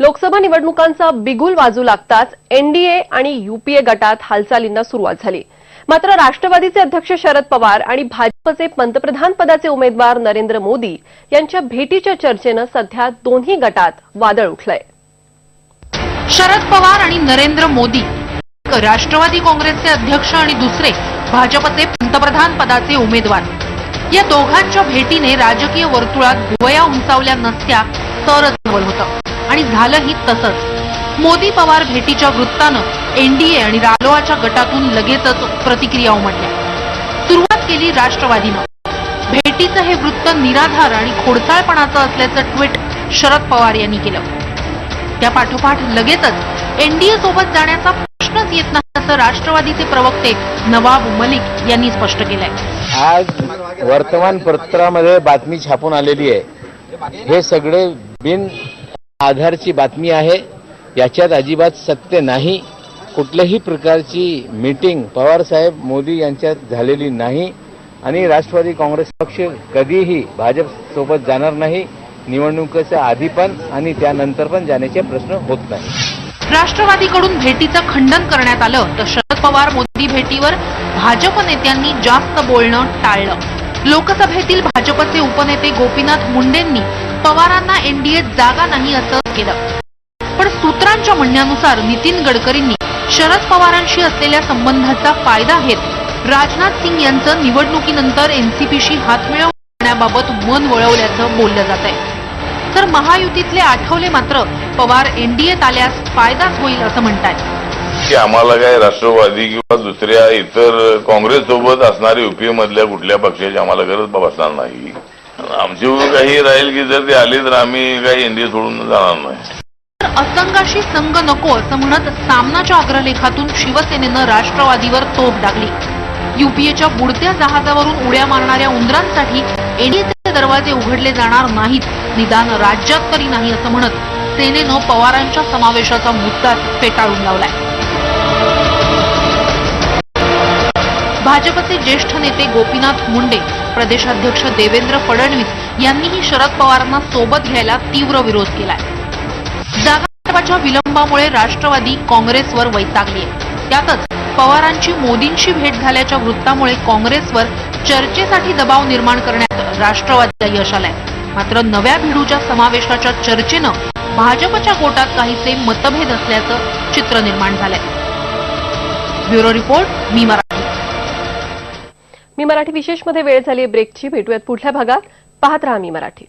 लोकसभा निवडणुकांचा बिगुल वाजू लागताच एनडीए आणि युपीए गटात हालचालींना सुरुवात झाली. मात्र राष्ट्रवादीचे अध्यक्ष शरद पवार आणि भाजपचे पंतप्रधान पदाचे उमेदवार नरेंद्र मोदी यांच्या भेटीच्या चर्चेनं सध्या दोन्ही गटात वादळ उठलंय. शरद पवार आणि नरेंद्र मोदी राष्ट्रवादी काँग्रेसचे अध्यक्ष आणि दुसरे भाजपचे पंतप्रधान पदाचे उमेदवार. या दोघांच्या भेटीने राजकीय वर्तुळात भुवया उंचावल्या नसत्या तरच होतं. आणि झालंही तसंच. मोदी पवार भेटीच्या वृत्तानं एनडीए आणि रालोआच्या गटातून लगेचच प्रतिक्रिया उमटल्या. सुरुवात केली राष्ट्रवादीनं. भेटीचं हे वृत्त निराधार आणि खोडसाळपणाचं असल्याचं ट्विट शरद पवार यांनी केलं. त्या पाठोपाठ लगेचच एनडीए सोबत जाण्याचा प्रश्नच येत नसल्याचं राष्ट्रवादीचे प्रवक्ते नवाब मलिक यांनी स्पष्ट केलंय. आज वर्तमानपत्रामध्ये बातमी छापून आलेली आहे. हे सगळे बिन आधारची बातमी आहे. याच्यात अजिबात सत्य नाही. कुठल्याही प्रकारची मीटिंग पवारसाहेब मोदी यांच्यात झालेली नाही. आणि राष्ट्रवादी काँग्रेस पक्ष कधीही भाजप सोबत जाणार नाही. निवडणुकीच्या आधी पण आणि त्यानंतर पण जाण्याचे प्रश्न होत नाही. राष्ट्रवादीकडून भेटीचं खंडन करण्यात आलं तर शरद पवार मोदी भेटीवर भाजप नेत्यांनी जास्त बोलणं टाळलं. लोकसभेतील भाजपचे उपनेते गोपीनाथ मुंडेंनी पवारांना एनडीएत जागा नाही असं केलं. पण सूत्रांच्या म्हणण्यानुसार नितीन गडकरींनी शरद पवारांशी असलेल्या संबंधाचा फायदा घेत राजनाथ सिंग यांचं निवडणुकीनंतर एनसीपीशी हातमिळव करण्याबाबत मन वळवल्याचं बोललं जात आहे. तर महायुतीतले आठवले मात्र पवार एनडीएत आल्यास फायदाच होईल असं म्हणतात की आम्हाला काय राष्ट्रवादी किंवा दुसऱ्या इतर काँग्रेस सोबत असणारी युपीए मधल्या कुठल्या पक्षाची आम्हाला गरज बसणार नाही. आमची काही राहील की जर ते आली तर आम्ही काही एनडीए सोडून जाणार नाही. असंघाशी संघ नको असं म्हणत सामनाच्या अग्रलेखातून शिवसेनेनं राष्ट्रवादीवर तोफ डागली. युपीएच्या बुडत्या जहाजावरून उड्या मारणाऱ्या उंदरांसाठी एनडीएचे दरवाजे उघडले जाणार नाहीत. निदान राज्यात तरी नाही असं म्हणत सेनेनं पवारांच्या समावेशाचा मुद्दाच फेटाळून लावलाय. भाजपचे ज्येष्ठ नेते गोपीनाथ मुंडे प्रदेशाध्यक्ष देवेंद्र फडणवीस यांनीही शरद पवारांना सोबत घ्यायला तीव्र विरोध केलाय. जागावाटपाच्या विलंबामुळे राष्ट्रवादी काँग्रेसवर वैतागली आहे त्यातच पवारांची मोदींशी भेट झाल्याच्या वृत्तामुळे काँग्रेसवर चर्चेसाठी दबाव निर्माण करण्यात राष्ट्रवादीला यश आलंय. मात्र नव्या भिडूच्या समावेशाच्या चर्चेनं भाजपच्या गोटात काहीसे मतभेद असल्याचं चित्र निर्माण झालंय. ब्युरो रिपोर्ट मी मरा मी मराठी विशेषमध्ये वेळ झाली ब्रेकची. भेटूयात पुढल्या भागात. पाहत राहा मी मराठी.